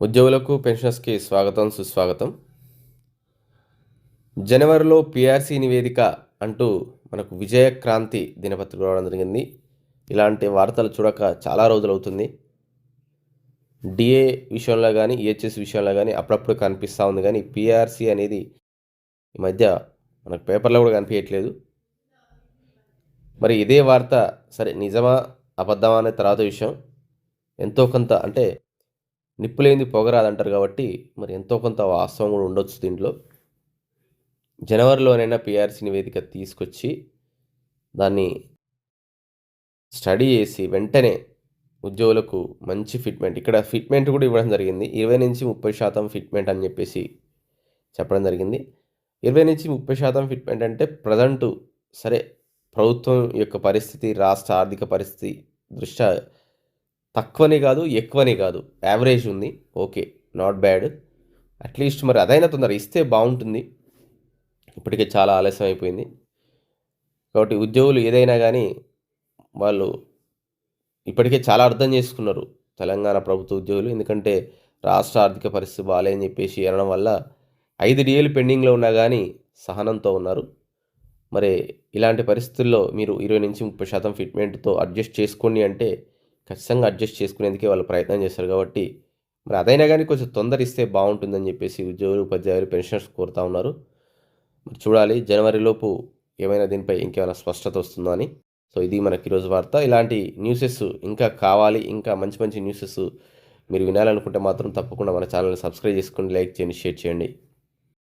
ఉద్యోగులకు పెన్షనర్స్కి స్వాగతం సుస్వాగతం. జనవరిలో పిఆర్సీ నివేదిక అంటూ మనకు విజయక్రాంతి దినపత్రిక రావడం జరిగింది. ఇలాంటి వార్తలు చూడక చాలా రోజులు అవుతుంది డిఏ విషయంలో కానీ ఈహెచ్ఎస్ విషయంలో కానీ అప్పుడప్పుడు కనిపిస్తూ ఉంది కానీ పిఆర్సీ అనేది ఈ మధ్య మనకు పేపర్లో కూడా కనిపించట్లేదు మరి ఇదే వార్త సరే నిజమా అబద్ధమా అనే తర్వాత విషయం. ఎంతో కొంత అంటే నిప్పులేంది పొగరాదంటారు కాబట్టి మరి ఎంతో కొంత వాస్తవం కూడా ఉండొచ్చు దీంట్లో. జనవరిలోనైనా పిఆర్సీ నివేదిక తీసుకొచ్చి దాన్ని స్టడీ చేసి వెంటనే ఉద్యోగులకు మంచి ఫిట్మెంట్ ఇక్కడ ఫిట్మెంట్ కూడా ఇవ్వడం జరిగింది. ఇరవై నుంచి ముప్పై శాతం ఫిట్మెంట్ అని చెప్పేసి చెప్పడం జరిగింది. ఇరవై నుంచి ముప్పై శాతం ఫిట్మెంట్ అంటే ప్రజెంటు సరే ప్రభుత్వం యొక్క పరిస్థితి రాష్ట్ర ఆర్థిక పరిస్థితి దృష్ట్యా తక్కువని కాదు ఎక్కువని కాదు. యావరేజ్ ఉంది. ఓకే నాట్ బ్యాడ్ అట్లీస్ట్ మరి అదైనా తొందర ఇస్తే బాగుంటుంది. ఇప్పటికే చాలా ఆలస్యం అయిపోయింది. కాబట్టి ఉద్యోగులు ఏదైనా కానీ వాళ్ళు ఇప్పటికే చాలా అర్థం చేసుకున్నారు. తెలంగాణ ప్రభుత్వ ఉద్యోగులు. ఎందుకంటే రాష్ట్ర ఆర్థిక పరిస్థితి బాగాలేదని చెప్పేసి అనడం వల్ల ఐదు డిఏలు పెండింగ్లో ఉన్నా కానీ సహనంతో ఉన్నారు. మరి ఇలాంటి పరిస్థితుల్లో మీరు ఇరవై నుంచి ముప్పై శాతం ఫిట్మెంట్తో అడ్జస్ట్ చేసుకోండి అంటే ఖచ్చితంగా అడ్జస్ట్ చేసుకునేందుకే వాళ్ళు ప్రయత్నం చేస్తారు కాబట్టి మరి అదైనా కానీ కొంచెం తొందర ఇస్తే బాగుంటుందని చెప్పేసి ఉద్యోగులు ఉపాధ్యాయులు పెన్షనర్స్ కోరుతా ఉన్నారు. మరి చూడాలి జనవరిలోపు ఏమైనా దీనిపై ఇంకేమైనా స్పష్టత వస్తుందో అని. సో ఇది మనకి ఈరోజు వార్త. ఇలాంటి న్యూసెస్ ఇంకా కావాలి ఇంకా మంచి మంచి న్యూసెస్ మీరు వినాలనుకుంటే మాత్రం తప్పకుండా మన ఛానల్ని సబ్స్క్రైబ్ చేసుకోండి లైక్ చేయండి షేర్ చేయండి.